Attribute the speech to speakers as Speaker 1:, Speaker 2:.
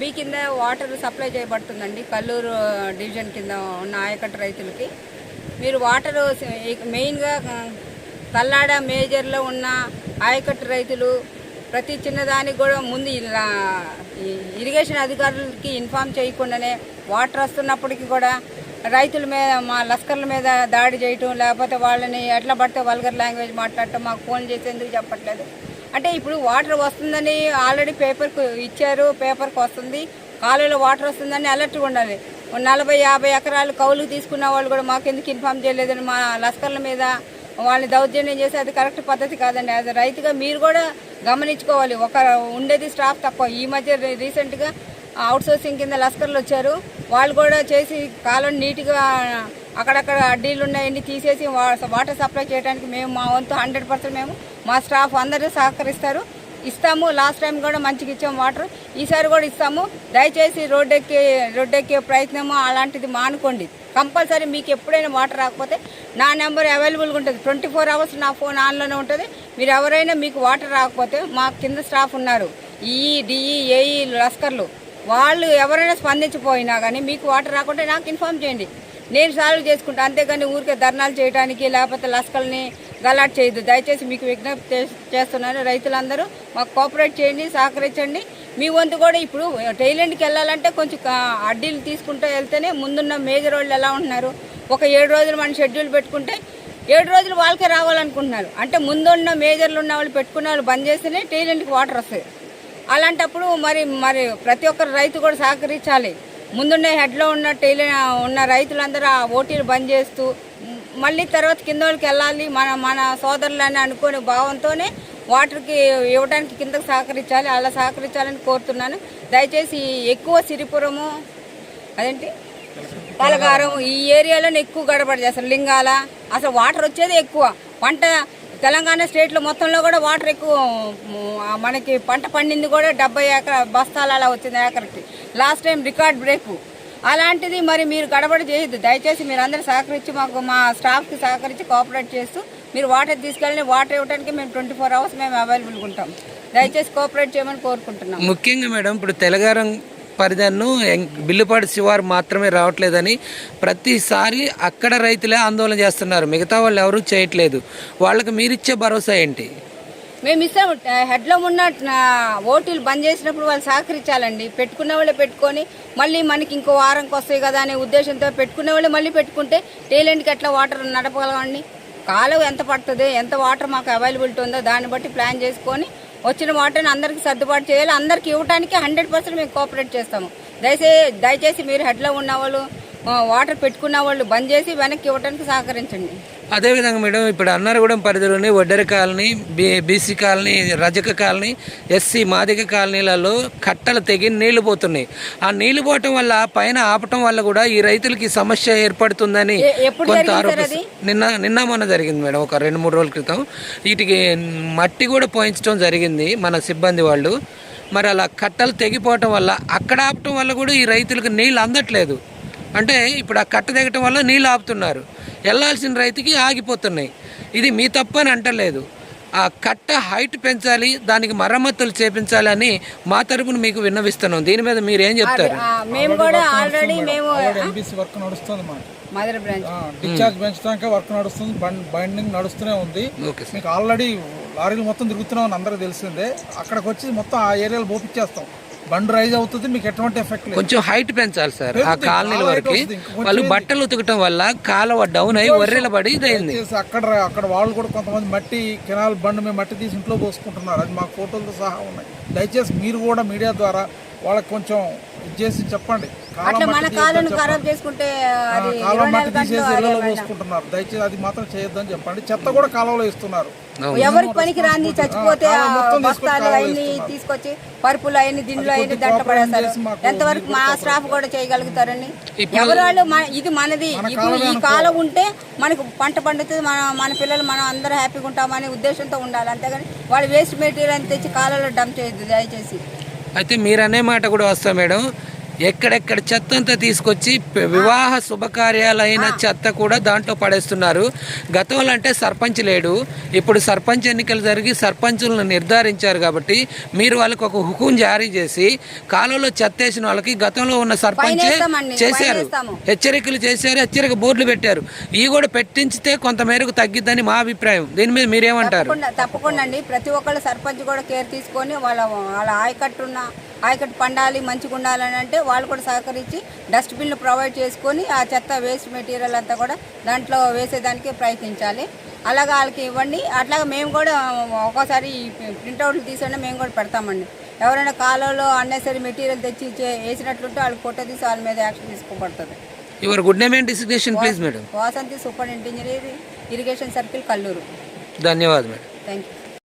Speaker 1: B కింద water supply చేయబడుతుందండి Kalluru division కింద ఉన్న ఆయకట్టు రైతులకి. మీరు వాటర్ మెయిన్గా తల్లాడ మేజర్లో ఉన్న ఆయకట్టు రైతులు ప్రతి చిన్నదానికి కూడా ముందు ఇలా ఇరిగేషన్ అధికారులకి ఇన్ఫామ్ చేయకుండానే వాటర్ వస్తున్నప్పటికీ కూడా రైతుల మీద మా లస్కర్ల మీద దాడి చేయటం లేకపోతే వాళ్ళని ఎట్లా పడితే వల్గర్ లాంగ్వేజ్ మాట్లాడటం మాకు ఫోన్ చేసేందుకు చెప్పట్లేదు. అంటే ఇప్పుడు వాటర్ వస్తుందని ఆల్రెడీ పేపర్కు ఇచ్చారు పేపర్కి వస్తుంది. కాలువలో వాటర్ వస్తుందని అలర్ట్గా ఉండాలి. నలభై యాభై ఎకరాలు కౌలుకు తీసుకున్న వాళ్ళు కూడా మాకు ఎందుకు ఇన్ఫామ్ చేయలేదని మా లస్కర్ల మీద వాళ్ళని దౌర్జన్యం చేసి అది కరెక్ట్ పద్ధతి కాదండి. అది రైతుగా మీరు కూడా గమనించుకోవాలి. ఒక ఉండేది స్టాఫ్ తక్కువ ఈ మధ్య రీసెంట్గా అవుట్ సోర్సింగ్ కింద లస్కర్లు వచ్చారు. వాళ్ళు కూడా చేసి కాలం నీట్గా అక్కడక్కడ అడ్డీలు ఉన్నాయన్నీ తీసేసి వా- వాటర్ సప్లై చేయడానికి మేము మా వంతు హండ్రెడ్ పర్సెంట్ మేము మా స్టాఫ్ అందరూ సహకరిస్తారు. ఇస్తాము లాస్ట్ టైం కూడా మంచిగా ఇచ్చాము వాటర్. ఈసారి కూడా ఇస్తాము. దయచేసి రోడ్డెక్కి రోడ్డెక్కే ప్రయత్నము అలాంటిది మానుకోండి. కంపల్సరీ మీకు ఎప్పుడైనా వాటర్ రాకపోతే నా నెంబర్ అవైలబుల్గా ఉంటుంది. ట్వంటీ ఫోర్ అవర్స్ నా ఫోన్ ఆన్లోనే ఉంటుంది. మీరు ఎవరైనా మీకు వాటర్ రాకపోతే మా కింద స్టాఫ్ ఉన్నారు. ఈ డిఈ ఏఈ లస్కర్లు. వాళ్ళు ఎవరైనా స్పందించిపోయినా కానీ మీకు వాటర్ రాకుంటే నాకు ఇన్ఫామ్ చేయండి. నేను సాల్వ్ చేసుకుంటా. అంతేగాని ఊరికే ధర్నాలు చేయడానికి లేకపోతే లస్కల్ని గలాట్ చేయదు దయచేసి మీకు విజ్ఞప్తి చే- చేస్తున్నాను రైతులందరూ మాకు కోఆపరేట్ చేయండి సహకరించండి. మీ వంతు కూడా ఇప్పుడు టైలెండ్కి వెళ్ళాలంటే కొంచెం అడ్డీలు తీసుకుంటూ వెళ్తేనే ముందున్న మేజర్ వాళ్ళు ఎలా ఉంటున్నారు? ఒక ఏడు రోజులు మనం షెడ్యూల్ పెట్టుకుంటే ఏడు రోజులు వాళ్ళకే రావాలనుకుంటున్నారు. అంటే ముందున్న మేజర్లు ఉన్న వాళ్ళు పెట్టుకున్న వాళ్ళు బంద్ చేస్తేనే టైలెంట్కి వాటర్ వస్తాయి. అలాంటప్పుడు మరి మరి ప్రతి ఒక్కరు రైతు కూడా సహకరించాలి. ముందున్న హెడ్లో ఉన్న టైలర్ ఉన్న రైతులందరూ ఆ ఓటీలు బంద్ చేస్తూ మళ్ళీ తర్వాత కింద వాళ్ళకి వెళ్ళాలి మన మన సోదరులని అనుకునే భావంతోనే వాటర్కి ఇవ్వడానికి కిందకి సహకరించాలి అలా సహకరించాలని కోరుతున్నాను. దయచేసి ఎక్కువ సిరిపురము అదేంటి? పలగారం ఈ ఏరియాలోనే ఎక్కువ గడబడి చేస్తారు లింగాల. అసలు వాటర్ వచ్చేది ఎక్కువ. పంట తెలంగాణ స్టేట్లో మొత్తంలో కూడా వాటర్ ఎక్కువ మనకి పంట పండింది కూడా డెబ్బై ఏకర బస్తాలు అలా వచ్చింది ఏకరకి లాస్ట్ టైం రికార్డ్ బ్రేక్ అలాంటిది మరి మీరు గడబడి చేయొద్దు. దయచేసి మీరు అందరూ సహకరించి మాకు మా స్టాఫ్కి సహకరించి కోఆపరేట్ చేస్తూ మీరు వాటర్ తీసుకెళ్ళి వాటర్ ఇవ్వడానికి మేము ట్వంటీ ఫోర్ అవర్స్ మేము అవైలబుల్గా ఉంటాం. దయచేసి కోఆపరేట్ చేయమని కోరుకుంటున్నాం.
Speaker 2: ముఖ్యంగా మేడం ఇప్పుడు తెలంగాణ పరిధిను బిల్లుపాటి శివారు మాత్రమే రావట్లేదని ప్రతిసారి అక్కడ రైతులే ఆందోళన చేస్తున్నారు. మిగతా వాళ్ళు ఎవరూ చేయట్లేదు. వాళ్ళకి మీరిచ్చే భరోసా ఏంటి?
Speaker 1: మేము ఇస్తాము. హెడ్లో ఉన్న ఓటీలు బంద్ చేసినప్పుడు వాళ్ళు సహకరించాలండి. పెట్టుకున్న వాళ్ళే పెట్టుకొని మళ్ళీ మనకి ఇంకో వారంకి వస్తాయి కదా అనే ఉద్దేశంతో పెట్టుకునే వాళ్ళే మళ్ళీ పెట్టుకుంటే టేలెంట్కి ఎట్లా వాటర్ నడపగలమండి? కాలువ ఎంత పడుతుంది? ఎంత వాటర్ మాకు అవైలబిలిటీ ఉందో దాన్ని బట్టి ప్లాన్ చేసుకొని వచ్చిన వాటర్ని అందరికీ సర్దుబాటు చేయాలి. అందరికీ ఇవ్వడానికి హండ్రెడ్ పర్సెంట్ మేము కోఆపరేట్ చేస్తాము. దయచేసి దయచేసి మీరు హెడ్లో ఉన్న వాళ్ళు వాటర్ పెట్టుకున్న వాళ్ళు బంద్ చేసి వెనక్కి ఇవ్వడానికి సహకరించండి.
Speaker 2: అదేవిధంగా మేడం ఇప్పుడు అన్నారగూడెం పరిధిలోని Vaddera colony B BC colony Rajaka colony SC Madiga కాలనీలలో కట్టలు తెగి నీళ్ళు పోతున్నాయి. ఆ నీళ్ళు పోవటం వల్ల పైన ఆపటం వల్ల కూడా ఈ రైతులకి సమస్య ఏర్పడుతుందని కొంత ఆరోపిస్తారు నిన్న నిన్న మొన్న జరిగింది మేడం ఒక రెండు మూడు రోజుల క్రితం. వీటికి మట్టి కూడా పోయించడం జరిగింది మన సిబ్బంది వాళ్ళు. మరి అలా కట్టలు తెగిపోవటం వల్ల అక్కడ ఆపటం వల్ల కూడా ఈ రైతులకు నీళ్ళు అందట్లేదు. అంటే ఇప్పుడు ఆ కట్ట దిగటం వల్ల నీళ్ళు ఆపుతున్నారు. వెళ్ళాల్సిన రైతుకి ఆగిపోతున్నాయి. ఇది మీ తప్పని అంటలేదు. ఆ కట్ట హైట్ పెంచాలి దానికి మరమ్మతులు చేపించాలి అని మా తరపున మీకు విన్నవిస్తున్నాం. దీని మీద మీరు ఏం చెప్తారు?
Speaker 1: మేము కూడా ఆల్రెడీ మేము
Speaker 3: ఎంబీసీ వర్క్ నడుస్తుంది
Speaker 1: మదర్ బ్రాంచ్
Speaker 3: డిశ్చార్జ్ పెంచడానికి వర్క్ నడుస్తుంది బండ్ బైండింగ్ నడుస్తూనే ఉంది. మీకు ఆల్రెడీ లారీలు మొత్తం తిరుగుతున్నామని అందరికీ తెలిసిందే. అక్కడికి వచ్చి మొత్తం ఆ ఏరియాలో పోపిచ్చేస్తాం. బండ్ రైజ్ అవుతుంది మీకు ఎటువంటి ఎఫెక్ట్ లేదు.
Speaker 2: కొంచెం హైట్ పెంచాలి సార్ ఆ. కాలనీల
Speaker 3: చాలా
Speaker 2: వరకు. వాళ్ళు బట్టలు ఉతకటం వల్ల కాలువ డౌన్ అయ్యి వర్రెల పడి ఇదైంది.
Speaker 3: అక్కడ అక్కడ వాళ్ళు కూడా కొంతమంది మట్టి కెనాల్ బండ్ మీద మట్టి తీసి ఇంట్లో పోసుకుంటున్నారు. అది మాకు ఫోటోలతో సహా ఉన్నాయి. దయచేసి మీరు కూడా మీడియా ద్వారా వాళ్ళకి కొంచెం ఇది చేసి చెప్పండి. కాలం మట్టి తీసేసి
Speaker 1: ఇళ్ళలో
Speaker 3: పోసుకుంటున్నారు. దయచేసి అది మాత్రం చేయొద్దని చెప్పండి. చెత్త కూడా కాలంలో ఇస్తున్నారు
Speaker 1: ఎవరికి పనికి రాంది చచ్చిపోతే బస్తాలు అవన్నీ. తీసుకొచ్చి పరుపులు అవన్నీ దిండ్లు అవన్నీ దంట పడేస్తారు. ఎంతవరకు మా స్టాఫ్ కూడా చేయగలుగుతారండి?
Speaker 2: ఇప్పుడు-
Speaker 1: ఎవరు వాళ్ళు ఇది మనది. ఇప్పుడు ఈ కాలం ఉంటే మనకు పంట పండుతుంది. మన మన పిల్లలు మనం అందరూ హ్యాపీగా ఉంటామనే ఉద్దేశంతో ఉండాలి. అంతేగాని వాళ్ళు వేస్ట్ మెటీరియల్ అని తెచ్చి కాలంలో డంప్ చేయొద్దు. దయచేసి
Speaker 2: అయితే మీరు అనే మాట కూడా వస్తాం మేడం. ఎక్కడెక్కడ చెత్త అంతా తీసుకొచ్చి వివాహ శుభకార్యాలైన చెత్త కూడా దాంట్లో పడేస్తున్నారు. గతంలో అంటే సర్పంచ్ లేడు. ఇప్పుడు సర్పంచ్ ఎన్నికలు జరిగి సర్పంచులను నిర్ధారించారు కాబట్టి మీరు వాళ్ళకి ఒక హుకుం జారీ చేసి కాలంలో చెత్త వేసిన వాళ్ళకి గతంలో ఉన్న సర్పంచే చేశారు. హెచ్చరికలు చేశారు హెచ్చరిక బోర్డులు పెట్టారు. ఇవి కూడా పెట్టించితే కొంత మేరకు తగ్గిద్దని మా అభిప్రాయం. దీని మీద మీరేమంటారు?
Speaker 1: తప్పకుండా అండి. ప్రతి ఒక్కళ్ళు సర్పంచ్ కూడా కేర్ తీసుకొని వాళ్ళ వాళ్ళ ఆయకట్టు ఉన్న ఆయకట్టు పండాలి మంచిగా ఉండాలని అంటే వాళ్ళు కూడా సహకరించి డస్ట్బిన్లు ప్రొవైడ్ చేసుకొని ఆ చెత్త వేస్ట్ మెటీరియల్ అంతా కూడా దాంట్లో వేసేదానికి ప్రయత్నించాలి. అలాగా వాళ్ళకి ఇవ్వండి. అట్లాగా మేము కూడా ఒక్కోసారి ప్రింట్అవుట్లు తీసుకుని మేము కూడా పెడతామండి. ఎవరైనా కాలంలో అన్నెసరీ మెటీరియల్ తెచ్చి వేసినట్లుంటే వాళ్ళకి ఫోటో తీసి వాళ్ళ మీద యాక్షన్ తీసుకోబడుతుంది.
Speaker 2: Your good name and designation please madam
Speaker 1: Vasanthi super engineer irrigation circle Kalluru.
Speaker 2: ధన్యవాదాలు మేడం
Speaker 1: థ్యాంక్ యూ